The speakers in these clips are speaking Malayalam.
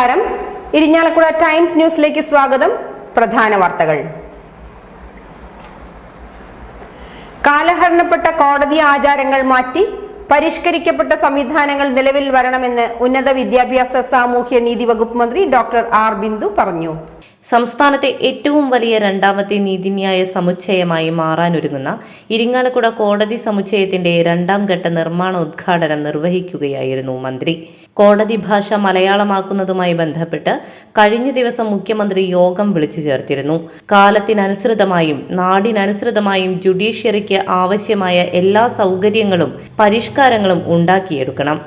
നമസ്കാരം. ഇരിഞ്ഞാലക്കുട ടൈംസ് ന്യൂസിലേക്ക് സ്വാഗതം. പ്രധാന വാർത്തകൾ. കാലഹരണപ്പെട്ട കോടതി ആചാരങ്ങൾ മാറ്റി പരിഷ്കരിക്കപ്പെട്ട സംവിധാനങ്ങൾ നിലവിൽ വരണമെന്ന് ഉന്നത വിദ്യാഭ്യാസ സാമൂഹ്യ നീതി വകുപ്പ് മന്ത്രി ഡോക്ടർ ആർ ബിന്ദു പറഞ്ഞു. സംസ്ഥാനത്തെ ഏറ്റവും വലിയ രണ്ടാമത്തെ നീതിന്യായ സമുച്ചയമായി മാറാനൊരുങ്ങുന്ന ഇരിങ്ങാലക്കുട കോടതി സമുച്ചയത്തിന്റെ രണ്ടാം ഘട്ട നിർമ്മാണ ഉദ്ഘാടനം നിർവഹിക്കുകയായിരുന്നു മന്ത്രി. കോടതി ഭാഷ മലയാളമാക്കുന്നതുമായി ബന്ധപ്പെട്ട് കഴിഞ്ഞ ദിവസം മുഖ്യമന്ത്രി യോഗം വിളിച്ചു ചേർത്തിരുന്നു. കാലത്തിനനുസൃതമായും നാടിനനുസൃതമായും ജുഡീഷ്യറിക്ക് ആവശ്യമായ എല്ലാ സൗകര്യങ്ങളും പരിഷ്കാരങ്ങളും ഉണ്ടാക്കിയെടുക്കണം.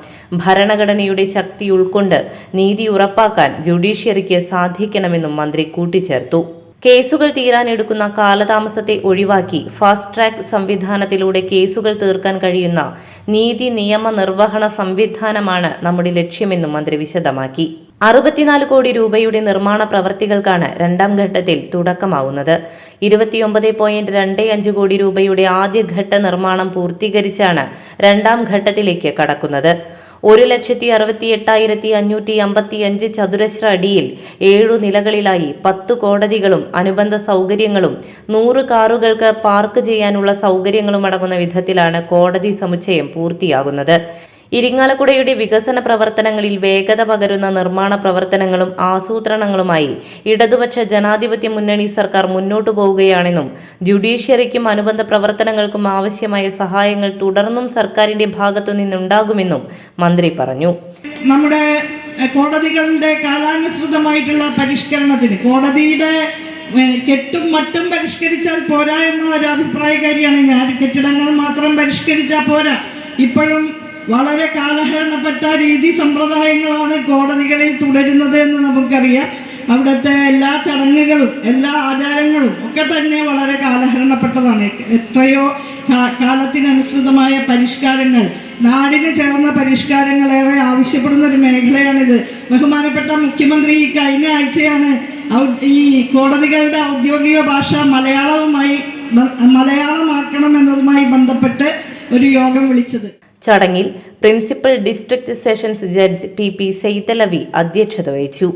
ഭരണഘടനയുടെ ശക്തി ഉൾക്കൊണ്ട് നീതി ഉറപ്പാക്കാൻ ജുഡീഷ്യറിക്ക് സാധിക്കണമെന്നും മന്ത്രി കൂട്ടിച്ചേർത്തു. കേസുകൾ തീരാനെടുക്കുന്ന കാലതാമസത്തെ ഒഴിവാക്കി ഫാസ്റ്റ് ട്രാക്ക് സംവിധാനത്തിലൂടെ കേസുകൾ തീർക്കാൻ കഴിയുന്ന നീതി നിയമ നിർവഹണ സംവിധാനമാണ് നമ്മുടെ ലക്ഷ്യമെന്നും മന്ത്രി വിശദമാക്കി. അറുപത്തിനാല് കോടി രൂപയുടെ നിർമ്മാണ പ്രവർത്തികൾക്കാണ് രണ്ടാം ഘട്ടത്തിൽ തുടക്കമാവുന്നത്. ഇരുപത്തിയൊമ്പത് പോയിന്റ് രണ്ട് അഞ്ച് കോടി രൂപയുടെ ആദ്യഘട്ട നിർമ്മാണം പൂർത്തീകരിച്ചാണ് രണ്ടാം ഘട്ടത്തിലേക്ക് കടക്കുന്നത്. ഒരു ലക്ഷത്തി അറുപത്തി എട്ടായിരത്തി അഞ്ഞൂറ്റി അമ്പത്തി അഞ്ച് ചതുരശ്ര അടിയിൽ ഏഴു നിലകളിലായി പത്ത് കോടതികളും അനുബന്ധ സൗകര്യങ്ങളും നൂറ് കാറുകൾക്ക് പാർക്ക് ചെയ്യാനുള്ള സൗകര്യങ്ങളും അടങ്ങുന്ന വിധത്തിലാണ് കോടതി സമുച്ചയം പൂർത്തിയാകുന്നത്. ഇരിങ്ങാലക്കുടയുടെ വികസന പ്രവർത്തനങ്ങളിൽ വേഗത പകരുന്ന നിർമ്മാണ പ്രവർത്തനങ്ങളും ആസൂത്രണങ്ങളുമായി ഇടതുപക്ഷ ജനാധിപത്യ മുന്നണി സർക്കാർ മുന്നോട്ടു പോവുകയാണെന്നും ജുഡീഷ്യറിക്കും അനുബന്ധ പ്രവർത്തനങ്ങൾക്കും ആവശ്യമായ സഹായങ്ങൾ തുടർന്നും സർക്കാരിന്റെ ഭാഗത്തു നിന്നുണ്ടാകുമെന്നും മന്ത്രി പറഞ്ഞു. നമ്മുടെ കോടതികളുടെ കാലാനുസൃതമായിട്ടുള്ള പരിഷ്കരണത്തിന് കോടതിയുടെ കെട്ടും മട്ടും പരിഷ്കരിച്ചാൽ പോരാ എന്ന ഒരു അഭിപ്രായക്കാരിയാണ് ഞാൻ. കെട്ടിടങ്ങൾ മാത്രം പരിഷ്കരിച്ചാൽ പോരാ. ഇപ്പോഴും വളരെ കാലഹരണപ്പെട്ട രീതി സമ്പ്രദായങ്ങളാണ് കോടതികളിൽ തുടരുന്നത് എന്ന് നമുക്കറിയാം. അവിടുത്തെ എല്ലാ ചടങ്ങുകളും എല്ലാ ആചാരങ്ങളും ഒക്കെ തന്നെ വളരെ കാലഹരണപ്പെട്ടതാണ്. എത്രയോ കാലത്തിനനുസൃതമായ പരിഷ്കാരങ്ങൾ നാടിന് ചേർന്ന പരിഷ്കാരങ്ങൾ ഏറെ ആവശ്യപ്പെടുന്ന ഒരു മേഖലയാണിത്. ബഹുമാനപ്പെട്ട മുഖ്യമന്ത്രി കഴിഞ്ഞ ആഴ്ചയാണ് ഈ കോടതികളുടെ ഔദ്യോഗിക ഭാഷ മലയാളവുമായി മലയാളമാക്കണം എന്നതുമായി ബന്ധപ്പെട്ട് ഒരു യോഗം വിളിച്ചത്. ചടങ്ങിൽ principal district sessions judge P P Saithalavi അധ്യക്ഷത വഹിച്ചു.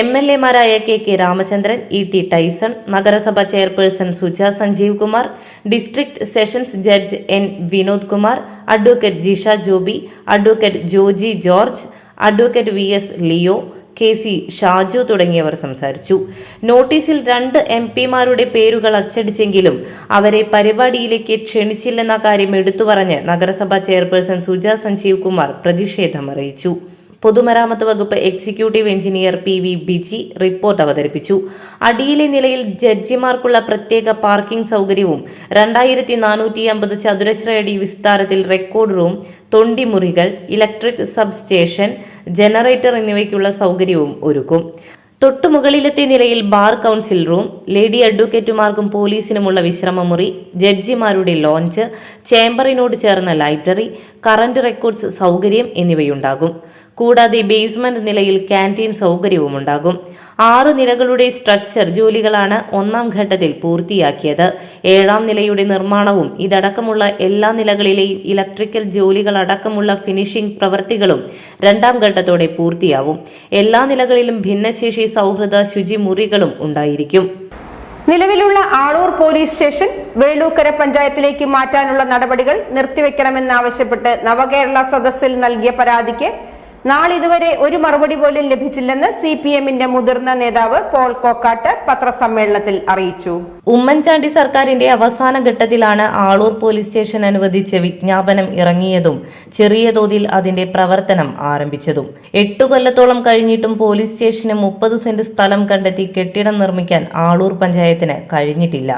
M L എമാരായ K K Ramachandran E T Tyson നഗരസഭ chairperson Suja Sanjeev Kumar district sessions judge N Vinod Kumar advocate Jisha Joby advocate Joji George advocate V S Leo K C Shaju തുടങ്ങിയവർ സംസാരിച്ചു. നോട്ടീസിൽ രണ്ട് എം പിമാരുടെ പേരുകൾ അച്ചടിച്ചെങ്കിലും അവരെ പരിപാടിയിലേക്ക് ക്ഷണിച്ചില്ലെന്ന കാര്യം എടുത്തു പറഞ്ഞ് നഗരസഭാ ചെയർപേഴ്സൺ സുജ സഞ്ജീവ് കുമാർ പ്രതിഷേധം അറിയിച്ചു. പൊതുമരാമത്ത് വകുപ്പ് executive engineer P V Biji report അവതരിപ്പിച്ചു. അടിയിലെ നിലയിൽ ജഡ്ജിമാർക്കുള്ള പ്രത്യേക പാർക്കിംഗ് സൗകര്യവും രണ്ടായിരത്തി നാനൂറ്റി അമ്പത് ചതുരശ്ര അടി വിസ്താരത്തിൽ റെക്കോർഡ് റൂം തൊണ്ടിമുറികൾ ഇലക്ട്രിക് സബ് സ്റ്റേഷൻ ജനറേറ്റർ എന്നിവയ്ക്കുള്ള സൗകര്യവും ഒരുക്കും. തൊട്ടുമുകളിലത്തെ നിലയിൽ ബാർ കൗൺസിൽ റൂം ലേഡി അഡ്വക്കേറ്റുമാർക്കും പോലീസിനുമുള്ള വിശ്രമമുറി ജഡ്ജിമാരുടെ ലോഞ്ച് ചേംബറിനോട് ചേർന്ന ലൈബ്രറി കറന്റ് റെക്കോർഡ്സ് സൗകര്യം എന്നിവയുണ്ടാകും. കൂടാതെ ബേസ്മെന്റ് നിലയിൽ ക്യാന്റീൻ സൗകര്യവും ഉണ്ടാകും ആറ് നിലകളുടെ സ്ട്രക്ചർ ജോലികളാണ് ഒന്നാം ഘട്ടത്തിൽ പൂർത്തിയാക്കിയത്. ഏഴാം നിലയുടെ നിർമ്മാണവും ഇതടക്കമുള്ള എല്ലാ നിലകളിലെയും ഇലക്ട്രിക്കൽ ജോലികളടക്കമുള്ള ഫിനിഷിംഗ് പ്രവൃത്തികളും രണ്ടാം ഘട്ടത്തോടെ പൂർത്തിയാവും. എല്ലാ നിലകളിലും ഭിന്നശേഷി സൗഹൃദ ശുചിമുറികളും ഉണ്ടായിരിക്കും. നിലവിലുള്ള ആളൂർ പോലീസ് സ്റ്റേഷൻ വേളൂക്കര പഞ്ചായത്തിലേക്ക് മാറ്റാനുള്ള നടപടികൾ നിർത്തിവെക്കണമെന്നാവശ്യപ്പെട്ട് നവകേരള സദസ്സിൽ നൽകിയ പരാതിക്ക് നാളിതുവരെ ഒരു മറുപടി പോലും ലഭിച്ചില്ലെന്ന് സി പി എമ്മിന്റെ മുതിർന്ന നേതാവ് പോൾ കോക്കാട്ട് പത്രസമ്മേളനത്തിൽ അറിയിച്ചു. ഉമ്മൻചാണ്ടി സർക്കാരിന്റെ അവസാന ഘട്ടത്തിലാണ് ആളൂർ പോലീസ് സ്റ്റേഷൻ അനുവദിച്ച് വിജ്ഞാപനം ഇറങ്ങിയതും ചെറിയ തോതിൽ അതിന്റെ പ്രവർത്തനം ആരംഭിച്ചതും. എട്ടു കൊല്ലത്തോളം കഴിഞ്ഞിട്ടും പോലീസ് സ്റ്റേഷന് മുപ്പത് സെന്റ് സ്ഥലം കണ്ടെത്തി കെട്ടിടം നിർമ്മിക്കാൻ ആളൂർ പഞ്ചായത്തിന് കഴിഞ്ഞിട്ടില്ല.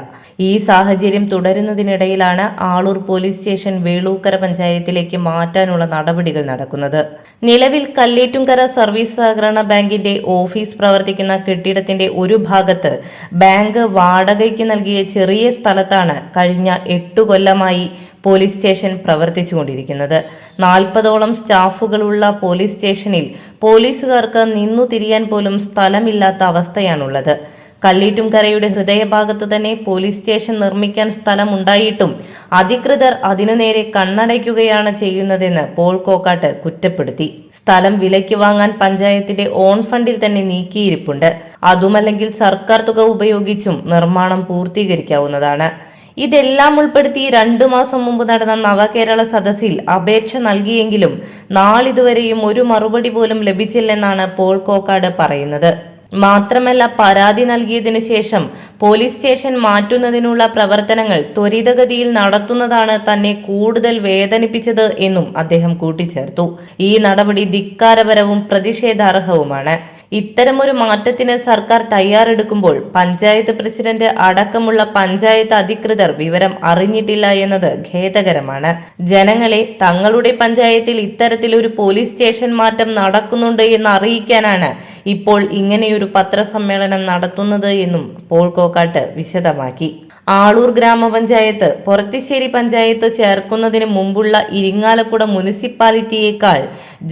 ഈ സാഹചര്യം തുടരുന്നതിനിടയിലാണ് ആളൂർ പോലീസ് സ്റ്റേഷൻ വേളൂക്കര പഞ്ചായത്തിലേക്ക് മാറ്റാനുള്ള നടപടികൾ നടക്കുന്നത്. നിലവിൽ കല്ലേറ്റുംകര സർവീസ് സഹകരണ ബാങ്കിന്റെ ഓഫീസ് പ്രവർത്തിക്കുന്ന കെട്ടിടത്തിന്റെ ഒരു ഭാഗത്ത് ബാങ്ക് വാടകയ്ക്ക് നൽകിയ ചെറിയ സ്ഥലത്താണ് കഴിഞ്ഞ എട്ടു കൊല്ലമായി പോലീസ് സ്റ്റേഷൻ പ്രവർത്തിച്ചുകൊണ്ടിരിക്കുന്നത്. നാൽപ്പതോളം സ്റ്റാഫുകളുള്ള പോലീസ് സ്റ്റേഷനിൽ പോലീസുകാർക്ക് നിന്നു തിരിയാൻ പോലും സ്ഥലമില്ലാത്ത അവസ്ഥയാണുള്ളത്. കല്ലീറ്റുംകരയുടെ ഹൃദയഭാഗത്ത് തന്നെ പോലീസ് സ്റ്റേഷൻ നിർമ്മിക്കാൻ സ്ഥലമുണ്ടായിട്ടും അധികൃതർ അതിനു നേരെ കണ്ണടയ്ക്കുകയാണ് ചെയ്യുന്നതെന്ന് പോൾ കോക്കാട്ട് കുറ്റപ്പെടുത്തി. സ്ഥലം വിലയ്ക്ക് വാങ്ങാൻ പഞ്ചായത്തിന്റെ ഓൺ ഫണ്ടിൽ തന്നെ നീക്കിയിരിപ്പുണ്ട്. അതുമല്ലെങ്കിൽ സർക്കാർ തുക ഉപയോഗിച്ചും നിർമ്മാണം പൂർത്തീകരിക്കാവുന്നതാണ്. ഇതെല്ലാം ഉൾപ്പെടുത്തി രണ്ടു മാസം മുമ്പ് നടന്ന നവകേരള സദസ്സിൽ അപേക്ഷ നൽകിയെങ്കിലും നാളിതുവരെയും ഒരു മറുപടി പോലും ലഭിച്ചില്ലെന്നാണ് പോൾ കോക്കാട് പറയുന്നത്. മാത്രമല്ല പരാതി നൽകിയതിനു ശേഷം പോലീസ് സ്റ്റേഷൻ മാറ്റുന്നതിനുള്ള പ്രവർത്തനങ്ങൾ ത്വരിതഗതിയിൽ നടത്തുന്നതാണ് തന്നെ കൂടുതൽ വേദനിപ്പിച്ചത് എന്നും അദ്ദേഹം കൂട്ടിച്ചേർത്തു. ഈ നടപടി ധിക്കാരപരവും പ്രതിഷേധാർഹവുമാണ്. ഇത്തരമൊരു മാറ്റത്തിന് സർക്കാർ തയ്യാറെടുക്കുമ്പോൾ പഞ്ചായത്ത് പ്രസിഡന്റ് അടക്കമുള്ള പഞ്ചായത്ത് അധികൃതർ വിവരം അറിഞ്ഞിട്ടില്ല എന്നത് ഖേദകരമാണ്. ജനങ്ങളെ തങ്ങളുടെ പഞ്ചായത്തിൽ ഇത്തരത്തിലൊരു പോലീസ് സ്റ്റേഷൻ മാറ്റം നടക്കുന്നുണ്ട് എന്ന് അറിയിക്കാനാണ് ഇപ്പോൾ ഇങ്ങനെയൊരു പത്രസമ്മേളനം നടത്തുന്നത് എന്നും പോൾ കോക്കാട്ട് വിശദമാക്കി. ആളൂർ ഗ്രാമപഞ്ചായത്ത് പൊറത്തിശ്ശേരി പഞ്ചായത്ത് ചേർക്കുന്നതിന് മുമ്പുള്ള ഇരിങ്ങാലക്കുട മുനിസിപ്പാലിറ്റിയേക്കാൾ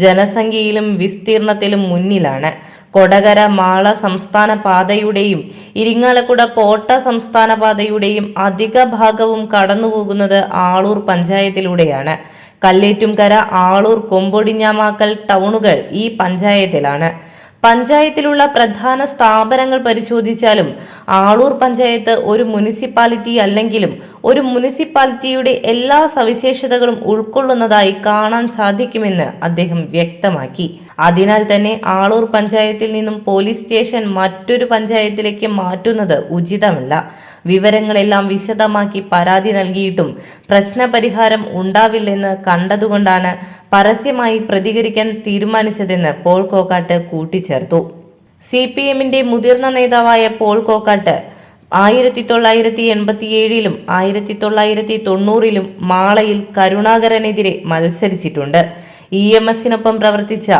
ജനസംഖ്യയിലും വിസ്തീർണത്തിലും മുന്നിലാണ്. കൊടകര മാള സംസ്ഥാന പാതയുടെയും ഇരിങ്ങാലക്കുട പോട്ട സംസ്ഥാന പാതയുടെയും അധിക ഭാഗവും കടന്നുപോകുന്നത് ആളൂർ പഞ്ചായത്തിലൂടെയാണ്. കല്ലേറ്റുംകര ആളൂർ കൊമ്പൊടിഞ്ഞാമാക്കൽ ടൗണുകൾ ഈ പഞ്ചായത്തിലാണ്. പഞ്ചായത്തിലുള്ള പ്രധാന സ്ഥാപനങ്ങൾ പരിശോധിച്ചാലും ആളൂർ പഞ്ചായത്ത് ഒരു മുനിസിപ്പാലിറ്റി അല്ലെങ്കിലും ഒരു മുനിസിപ്പാലിറ്റിയുടെ എല്ലാ സവിശേഷതകളും ഉൾക്കൊള്ളുന്നതായി കാണാൻ സാധിക്കുമെന്ന് അദ്ദേഹം വ്യക്തമാക്കി. അതിനാൽ തന്നെ ആളൂർ പഞ്ചായത്തിൽ നിന്നും പോലീസ് സ്റ്റേഷൻ മറ്റൊരു പഞ്ചായത്തിലേക്ക് മാറ്റുന്നത് ഉചിതമല്ല. വിവരങ്ങളെല്ലാം വിശദമാക്കി പരാതി നൽകിയിട്ടും പ്രശ്നപരിഹാരം ഉണ്ടാവില്ലെന്ന് കണ്ടതുകൊണ്ടാണ് പരസ്യമായി പ്രതികരിക്കാൻ തീരുമാനിച്ചതെന്ന് പോൾ കോക്കാട്ട് കൂട്ടിച്ചേർത്തു. സി പി എമ്മിന്റെ മുതിർന്ന നേതാവായ പോൾ കോക്കാട്ട് ആയിരത്തി തൊള്ളായിരത്തി എൺപത്തിയേഴിലും ആയിരത്തി തൊള്ളായിരത്തി തൊണ്ണൂറിലും മാളയിൽ കരുണാകരനെതിരെ മത്സരിച്ചിട്ടുണ്ട്. ഇ എം എസിനൊപ്പം പ്രവർത്തിച്ച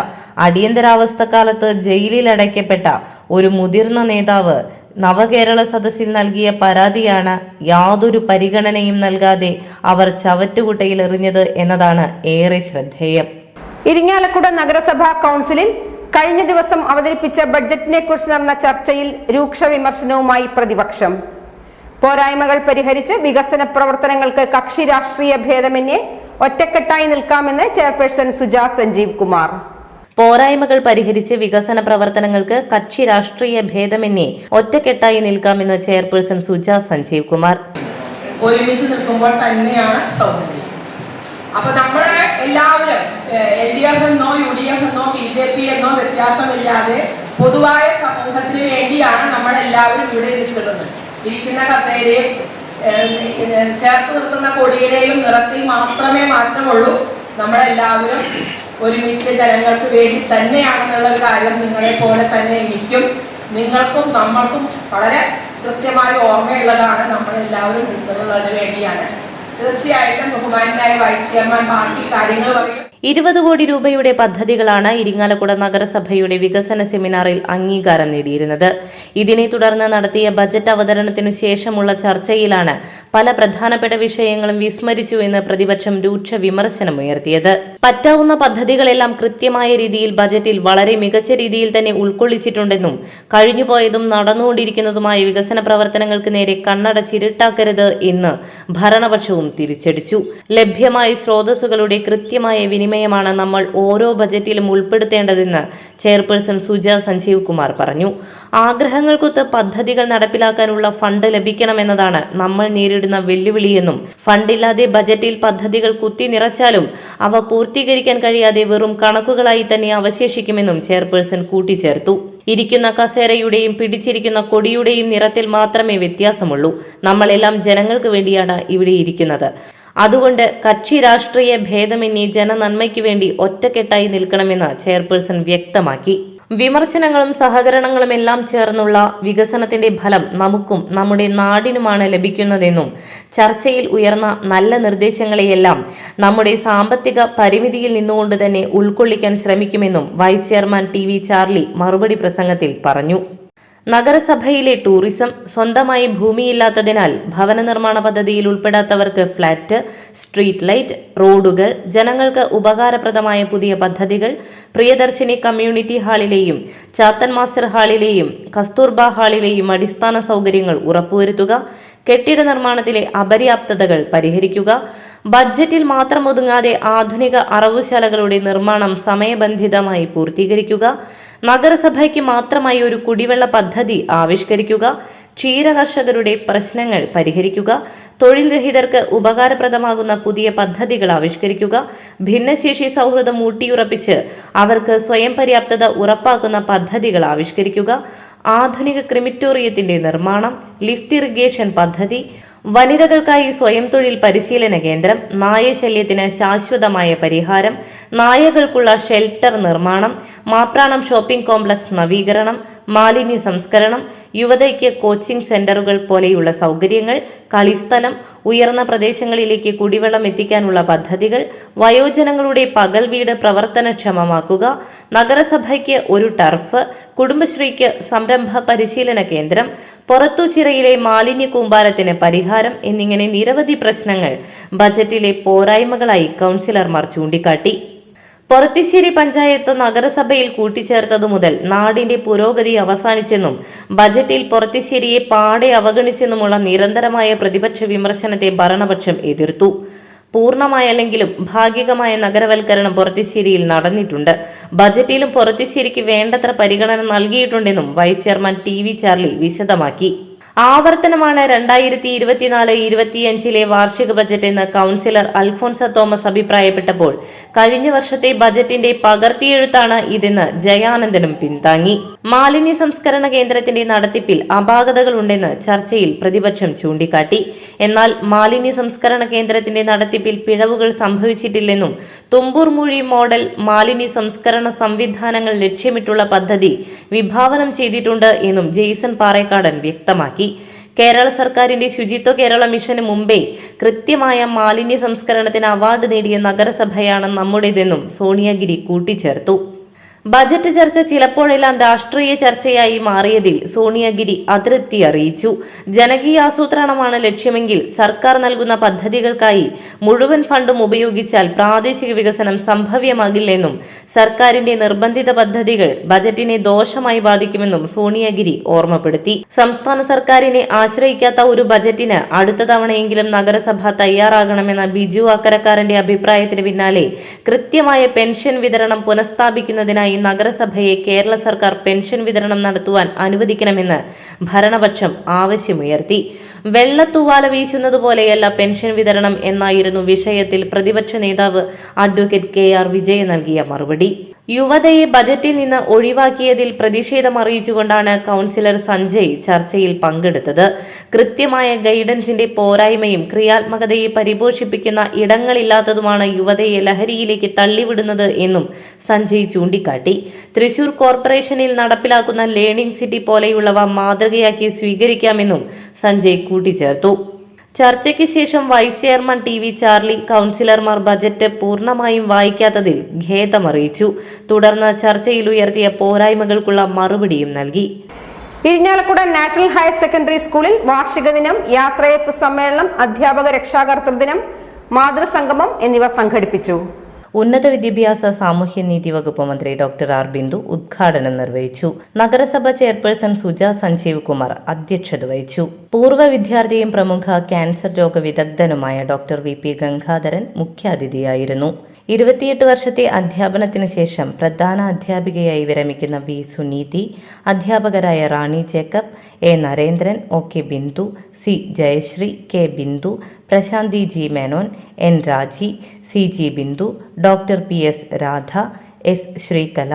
അടിയന്തരാവസ്ഥ കാലത്ത് ജയിലിൽ അടയ്ക്കപ്പെട്ട ഒരു മുതിർന്ന നേതാവ് നവകേരള സദസ്സിൽ നൽകിയ പരാതിയാണ് യാതൊരു പരിഗണനയും നൽകാതെ അവർ ചവറ്റുകുട്ടയിൽ എറിഞ്ഞത് എന്നതാണ് ഏറെ ശ്രദ്ധേയം. ഇരിങ്ങാലക്കുട നഗരസഭാ കൗൺസിലിൽ കഴിഞ്ഞ ദിവസം അവതരിപ്പിച്ച ബഡ്ജറ്റിനെ കുറിച്ച് നടന്ന ചർച്ചയിൽ രൂക്ഷ വിമർശനവുമായി പ്രതിപക്ഷം. പോരായ്മകൾ പരിഹരിച്ച് വികസന പ്രവർത്തനങ്ങൾക്ക് കക്ഷി രാഷ്ട്രീയ ഭേദമന്യേ ഒറ്റക്കെട്ടായി നിൽക്കാമെന്ന് ചെയർപേഴ്സൺ സുജാ സഞ്ജീവ് കുമാർ. പോരായ്മകൾ പരിഹരിച്ച് വികസന പ്രവർത്തനങ്ങൾക്ക് കക്ഷി രാഷ്ട്രീയ ഭേദമന്യേ ഒറ്റക്കെട്ടായി നിൽക്കാമെന്ന് ചെയർപേഴ്സൺ സുജ സഞ്ജീവ് കുമാർ. ഒരുമിച്ച് നിൽക്കുമ്പോൾ തന്നെയാണ് സൗന്ദര്യം അപ്പൊ നമ്മളെ എല്ലാവരും എൽ ഡി എഫ് എന്നോ യു ഡി എഫ് എന്നോ ബി ജെ പി എന്നോ വ്യത്യാസമില്ലാതെ പൊതുവായ സമൂഹത്തിന് വേണ്ടിയാണ് നമ്മൾ എല്ലാവരും ഇവിടെ നിൽക്കുന്നത് ഇരിക്കുന്ന കസേരയും ചേർത്ത് നിർത്തുന്ന കൊടിയുടെയും നിറത്തിൽ മാത്രമേ മാറ്റമുള്ളൂ നമ്മളെല്ലാവരും ഒരുമിച്ച് ജനങ്ങൾക്ക് വേണ്ടി തന്നെയാണെന്നുള്ള ഒരു കാര്യം നിങ്ങളെ പോലെ തന്നെ എനിക്കും നിങ്ങൾക്കും നമ്മൾക്കും വളരെ കൃത്യമായി ഓർമ്മയുള്ളതാണ് നമ്മൾ എല്ലാവരും നിൽക്കുന്നത് അതിനു വേണ്ടിയാണ്. തീർച്ചയായിട്ടും ബഹുമാനായ വൈസ് ചെയർമാൻ പാർട്ടി കാര്യങ്ങൾ പറയും ഇരുപത് കോടി രൂപയുടെ പദ്ധതികളാണ് ഇരിങ്ങാലക്കുട നഗരസഭയുടെ വികസന സെമിനാറിൽ അംഗീകാരം നേടിയിരുന്നത്. ഇതിനെ തുടർന്ന് നടത്തിയ ബജറ്റ് അവതരണത്തിനു ശേഷമുള്ള ചർച്ചയിലാണ് പല പ്രധാനപ്പെട്ട വിഷയങ്ങളും വിസ്മരിച്ചു എന്ന് പ്രതിപക്ഷം രൂക്ഷ വിമർശനമുയർത്തിയത്. പറ്റാവുന്ന പദ്ധതികളെല്ലാം കൃത്യമായ രീതിയിൽ ബജറ്റിൽ വളരെ മികച്ച രീതിയിൽ തന്നെ ഉൾക്കൊള്ളിച്ചിട്ടുണ്ടെന്നും കഴിഞ്ഞുപോയതും നടന്നുകൊണ്ടിരിക്കുന്നതുമായ വികസന പ്രവർത്തനങ്ങൾക്ക് നേരെ കണ്ണട ചിരുട്ടാക്കരുത് എന്ന് ഭരണപക്ഷവും തിരിച്ചടിച്ചു. ലഭ്യമായ സ്രോതസ്സുകളുടെ കൃത്യമായ വിനിമയമാണ് നമ്മൾ ഓരോ ബജറ്റിലും ഉൾപ്പെടുത്തേണ്ടതെന്ന് ചെയർപേഴ്സൺ സുജ സഞ്ജീവ് കുമാർ പറഞ്ഞു. ആഗ്രഹങ്ങൾക്കൊത്ത് പദ്ധതികൾ നടപ്പിലാക്കാനുള്ള ഫണ്ട് ലഭിക്കണമെന്നതാണ് നമ്മൾ നേരിടുന്ന വെല്ലുവിളിയെന്നും ഫണ്ടില്ലാതെ ബജറ്റിൽ പദ്ധതികൾ കുത്തി നിറച്ചാലും അവ പൂർത്തീകരിക്കാൻ കഴിയാതെ വെറും കണക്കുകളായി തന്നെ അവശേഷിക്കുമെന്നും ചെയർപേഴ്സൺ കൂട്ടിച്ചേർത്തു. ഇരിക്കുന്ന കസേരയുടെയും പിടിച്ചിരിക്കുന്ന കൊടിയുടെയും നിറത്തിൽ മാത്രമേ വ്യത്യാസമുള്ളൂ. നമ്മളെല്ലാം ജനങ്ങൾക്ക് വേണ്ടിയാണ് ഇവിടെ ഇരിക്കുന്നത്. അതുകൊണ്ട് കക്ഷി രാഷ്ട്രീയ ഭേദമന്യേ ജനനന്മയ്ക്ക് വേണ്ടി ഒറ്റക്കെട്ടായി നിൽക്കണമെന്ന് ചെയർപേഴ്സൺ വ്യക്തമാക്കി. വിമർശനങ്ങളും സഹകരണങ്ങളും എല്ലാം ചേർന്നുള്ള വികസനത്തിന്റെ ഫലം നമുക്കും നമ്മുടെ നാടിനുമാണ് ലഭിക്കുന്നതെന്നും ചർച്ചയിൽ ഉയർന്ന നല്ല നിർദ്ദേശങ്ങളെയെല്ലാം നമ്മുടെ സാമ്പത്തിക പരിമിതിയിൽ നിന്നുകൊണ്ട് തന്നെ ഉൾക്കൊള്ളിക്കാൻ ശ്രമിക്കുമെന്നും വൈസ് ചെയർമാൻ ടി ചാർലി മറുപടി പ്രസംഗത്തിൽ പറഞ്ഞു. നഗരസഭയിലെ ടൂറിസം സ്വന്തമായി ഭൂമിയില്ലാത്തതിനാൽ ഭവന നിർമ്മാണ പദ്ധതിയിൽ ഉൾപ്പെടാത്തവർക്ക് ഫ്ളാറ്റ് സ്ട്രീറ്റ് ലൈറ്റ് റോഡുകൾ ജനങ്ങൾക്ക് ഉപകാരപ്രദമായ പുതിയ പദ്ധതികൾ പ്രിയദർശിനി കമ്മ്യൂണിറ്റി ഹാളിലെയും ചാത്തൻ മാസ്റ്റർ ഹാളിലെയും കസ്തൂർബ ഹാളിലെയും അടിസ്ഥാന സൗകര്യങ്ങൾ ഉറപ്പുവരുത്തുക കെട്ടിട നിർമ്മാണത്തിലെ അപര്യാപ്തതകൾ പരിഹരിക്കുക ബഡ്ജറ്റിൽ മാത്രം ഒതുങ്ങാതെ ആധുനിക അറവുശാലകളുടെ നിർമ്മാണം സമയബന്ധിതമായി പൂർത്തീകരിക്കുക നഗരസഭയ്ക്ക് മാത്രമായി ഒരു കുടിവെള്ള പദ്ധതി ആവിഷ്കരിക്കുക ക്ഷീര കർഷകരുടെ പ്രശ്നങ്ങൾ പരിഹരിക്കുക തൊഴിൽ രഹിതർക്ക് ഉപകാരപ്രദമാകുന്ന പുതിയ പദ്ധതികൾ ആവിഷ്കരിക്കുക ഭിന്നശേഷി സൗഹൃദം ഊട്ടിയുറപ്പിച്ച് അവർക്ക് സ്വയം പര്യാപ്തത ഉറപ്പാക്കുന്ന പദ്ധതികൾ ആവിഷ്കരിക്കുക ആധുനിക ക്രിമിറ്റോറിയത്തിന്റെ നിർമ്മാണം ലിഫ്റ്റ് ഇറിഗേഷൻ പദ്ധതി വനിതകൾക്കായി സ്വയം തൊഴിൽ പരിശീലന കേന്ദ്രം നായശല്യത്തിന് ശാശ്വതമായ പരിഹാരം നായകൾക്കുള്ള ഷെൽട്ടർ നിർമ്മാണം മാപ്രാണം ഷോപ്പിംഗ് കോംപ്ലക്സ് നവീകരണം മാലിന്യ സംസ്കരണം യുവതയ്ക്ക് കോച്ചിംഗ് സെന്ററുകൾ പോലെയുള്ള സൗകര്യങ്ങൾ കളിസ്ഥലം ഉയർന്ന പ്രദേശങ്ങളിലേക്ക് കുടിവെള്ളം എത്തിക്കാനുള്ള പദ്ധതികൾ വയോജനങ്ങളുടെ പകൽ വീട് പ്രവർത്തനക്ഷമമാക്കുക നഗരസഭയ്ക്ക് ഒരു ടർഫ് കുടുംബശ്രീക്ക് സംരംഭ പരിശീലന കേന്ദ്രം പുറത്തുചിറയിലെ മാലിന്യ കൂമ്പാരത്തിന് പരിഹാരം എന്നിങ്ങനെ നിരവധി പ്രശ്നങ്ങൾ ബജറ്റിലെ പോരായ്മകളായി കൗൺസിലർമാർ ചൂണ്ടിക്കാട്ടി. പൊറത്തിശ്ശേരി പഞ്ചായത്ത് നഗരസഭയിൽ കൂട്ടിച്ചേർത്തതു മുതൽ നാടിന്റെ പുരോഗതി അവസാനിച്ചെന്നും ബജറ്റിൽ പൊറത്തിശ്ശേരിയെ പാടെ അവഗണിച്ചെന്നുമുള്ള നിരന്തരമായ പ്രതിപക്ഷ വിമർശനത്തെ ഭരണപക്ഷം എതിർത്തു. പൂർണമായല്ലെങ്കിലും ഭാഗികമായ നഗരവൽക്കരണം പൊറത്തിശ്ശേരിയിൽ നടന്നിട്ടുണ്ട്. ബജറ്റിലും പൊറത്തിശ്ശേരിക്ക് വേണ്ടത്ര പരിഗണന നൽകിയിട്ടുണ്ടെന്നും വൈസ് ചെയർമാൻ ടി ചാർലി വിശദമാക്കി. ആവർത്തനമാണ് രണ്ടായിരത്തി ഇരുപത്തിനാല് ഇരുപത്തിയഞ്ചിലെ വാർഷിക ബജറ്റ് എന്ന് കൗൺസിലർ അൽഫോൺസ തോമസ് അഭിപ്രായപ്പെട്ടപ്പോൾ കഴിഞ്ഞ വർഷത്തെ ബജറ്റിന്റെ പകർത്തിയെഴുത്താണ് ഇതെന്ന് ജയാനന്ദനും പിന്താങ്ങി. മാലിന്യ സംസ്കരണ കേന്ദ്രത്തിന്റെ നടത്തിപ്പിൽ അപാകതകൾ ഉണ്ടെന്ന് ചർച്ചയിൽ പ്രതിപക്ഷം ചൂണ്ടിക്കാട്ടി. എന്നാൽ മാലിന്യ സംസ്കരണ കേന്ദ്രത്തിന്റെ നടത്തിപ്പിൽ പിഴവുകൾ സംഭവിച്ചിട്ടില്ലെന്നും തുമ്പൂർമൂഴി മോഡൽ മാലിന്യ സംസ്കരണ സംവിധാനങ്ങൾ ലക്ഷ്യമിട്ടുള്ള പദ്ധതി വിഭാവനം ചെയ്തിട്ടുണ്ട് എന്നും ജെയ്സൺ പാറേക്കാടൻ വ്യക്തമാക്കി. കേരള സർക്കാരിന്റെ ശുചിത്വ കേരള മിഷന് മുമ്പേ കൃത്യമായ മാലിന്യ സംസ്കരണത്തിന് അവാർഡ് നേടിയ നഗരസഭയാണ് നമ്മുടേതെന്നും സോണിയാഗിരി കൂട്ടിച്ചേർത്തു. ബജറ്റ് ചർച്ച ചിലപ്പോഴെല്ലാം രാഷ്ട്രീയ ചർച്ചയായി മാറിയതിൽ സോണിയഗിരി അതൃപ്തി അറിയിച്ചു. ജനകീയ ആസൂത്രണമാണ് ലക്ഷ്യമെങ്കിൽ സർക്കാർ നൽകുന്ന പദ്ധതികൾക്കായി മുഴുവൻ ഫണ്ടും ഉപയോഗിച്ചാൽ പ്രാദേശിക വികസനം സംഭവ്യമാകില്ലെന്നും സർക്കാരിന്റെ നിർബന്ധിത പദ്ധതികൾ ബജറ്റിനെ ദോഷമായി ബാധിക്കുമെന്നും സോണിയഗിരി ഓർമ്മപ്പെടുത്തി. സംസ്ഥാന സർക്കാരിനെ ആശ്രയിക്കാത്ത ഒരു ബജറ്റിന് അടുത്ത തവണയെങ്കിലും നഗരസഭ തയ്യാറാകണമെന്ന ബിജു അക്കരക്കാരന്റെ അഭിപ്രായത്തിന് പിന്നാലെ കൃത്യമായ പെൻഷൻ വിതരണം പുനഃസ്ഥാപിക്കുന്നതിനായി നഗരസഭയെ കേരള സർക്കാർ പെൻഷൻ വിതരണം നടത്തുവാൻ അനുവദിക്കണമെന്ന് ഭരണപക്ഷം ആവശ്യമുയർത്തി. വെള്ളത്തൂവാല വീശുന്നത് പോലെയല്ല പെൻഷൻ വിതരണം എന്നായിരുന്നു വിഷയത്തിൽ പ്രതിപക്ഷ നേതാവ് അഡ്വക്കേറ്റ് കെ ആർ വിജയ് നൽകിയ മറുപടി. യുവതയെ ബജറ്റിൽ നിന്ന് ഒഴിവാക്കിയതിൽ പ്രതിഷേധം അറിയിച്ചുകൊണ്ടാണ് കൗൺസിലർ സഞ്ജയ് ചർച്ചയിൽ പങ്കെടുത്തത്. കൃത്യമായ ഗൈഡൻസിന്റെ പോരായ്മയും ക്രിയാത്മകതയെ പരിപോഷിപ്പിക്കുന്ന ഇടങ്ങളില്ലാത്തതുമാണ് യുവതയെ ലഹരിയിലേക്ക് തള്ളിവിടുന്നത് എന്നും സഞ്ജയ് ചൂണ്ടിക്കാട്ടി. തൃശൂർ കോർപ്പറേഷനിൽ നടപ്പിലാക്കുന്ന ലേണിംഗ് സിറ്റി പോലെയുള്ളവ മാതൃകയാക്കി സ്വീകരിക്കാമെന്നും സഞ്ജയ് കൂട്ടിച്ചേർത്തു. ചർച്ചയ്ക്ക് ശേഷം vice chairman T V Charlie കൗൺസിലർമാർ ബജറ്റ് പൂർണമായും വായിക്കാത്തതിൽ ഖേദമറിയിച്ചു. തുടർന്ന് ചർച്ചയിൽ ഉയർത്തിയ പോരായ്മകൾക്കുള്ള മറുപടിയും നൽകി. ഇരിഞ്ഞാലക്കുട നാഷണൽ ഹയർ സെക്കൻഡറി സ്കൂളിൽ വാർഷിക ദിനം യാത്രയപ്പ് സമ്മേളനം അധ്യാപക രക്ഷാകർതൃ ദിനം മാതൃസംഗമം എന്നിവ സംഘടിപ്പിച്ചു. ഉന്നത വിദ്യാഭ്യാസ സാമൂഹ്യ നീതി വകുപ്പ് മന്ത്രി ഡോക്ടർ ആർ ബിന്ദു ഉദ്ഘാടനം നിർവഹിച്ചു. നഗരസഭ ചെയർപേഴ്സൺ സുജ സഞ്ജീവ് കുമാർ അധ്യക്ഷത വഹിച്ചു. പൂർവ വിദ്യാർത്ഥിയും പ്രമുഖ ക്യാൻസർ രോഗ വിദഗ്ധനുമായ ഡോക്ടർ വി പി ഗംഗാധരൻ മുഖ്യാതിഥിയായിരുന്നു. ഇരുപത്തിയെട്ട് വർഷത്തെ അധ്യാപനത്തിന് ശേഷം പ്രധാന അധ്യാപികയായി വിരമിക്കുന്ന വി സുനീതി അധ്യാപകരായ Rani Jacob A Narendran O K Bindu C Jayasree K Bindu Prasanthi G Menon N Raji C G Bindu doctor P S Radha S Sreekala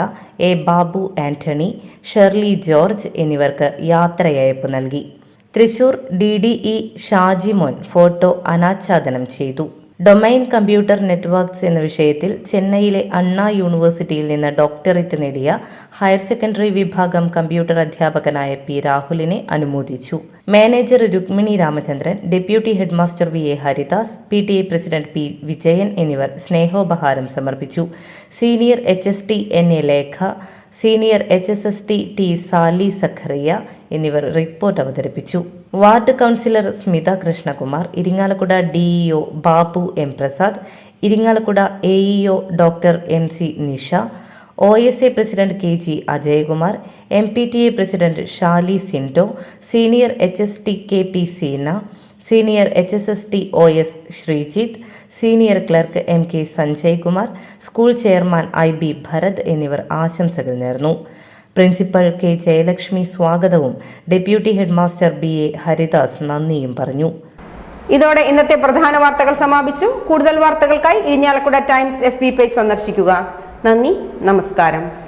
A Babu Antony Shirley George എന്നിവർക്ക് യാത്രയയപ്പ് നൽകി. Thrissur D D E Shajimon photo അനാച്ഛാദനം ചെയ്തു. ഡൊമൈൻ കമ്പ്യൂട്ടർ നെറ്റ്വർക്ക്സ് എന്ന വിഷയത്തിൽ ചെന്നൈയിലെ അണ്ണാ യൂണിവേഴ്സിറ്റിയിൽ നിന്ന് ഡോക്ടറേറ്റ് നേടിയ ഹയർ സെക്കൻഡറി വിഭാഗം കമ്പ്യൂട്ടർ അധ്യാപകനായ പി രാഹുലിനെ അനുമോദിച്ചു. Manager Rukmini Ramachandran deputy headmaster V A Haridas P T A president P Vijayan എന്നിവർ സ്നേഹോപഹാരം സമർപ്പിച്ചു. Senior H S T N A Lekha senior H S S T T Sally Sakhariya എന്നിവർ റിപ്പോർട്ട് അവതരിപ്പിച്ചു. Ward councillor Smitha Krishnakumar Irinjalakuda DEO Babu M Prasad Irinjalakuda AEO doctor M C Nisha O S A president K G Ajayakumar M P T A president Shali Sindo senior H S T K P Seena senior H S S T O S Sreejith senior clerk M K Sanjay Kumar school chairman I B Bharat എന്നിവർ ആശംസകൾ നേർന്നു. പ്രിൻസിപ്പൽ കെ ജയലക്ഷ്മി സ്വാഗതവും deputy headmaster B A Haridas നന്ദിയും പറഞ്ഞു. ഇതോടെ ഇന്നത്തെ പ്രധാന വാർത്തകൾ സമാപിച്ചു. കൂടുതൽ വാർത്തകൾക്കായി Irinjalakuda times F B page സന്ദർശിക്കുക. നന്ദി നമസ്കാരം.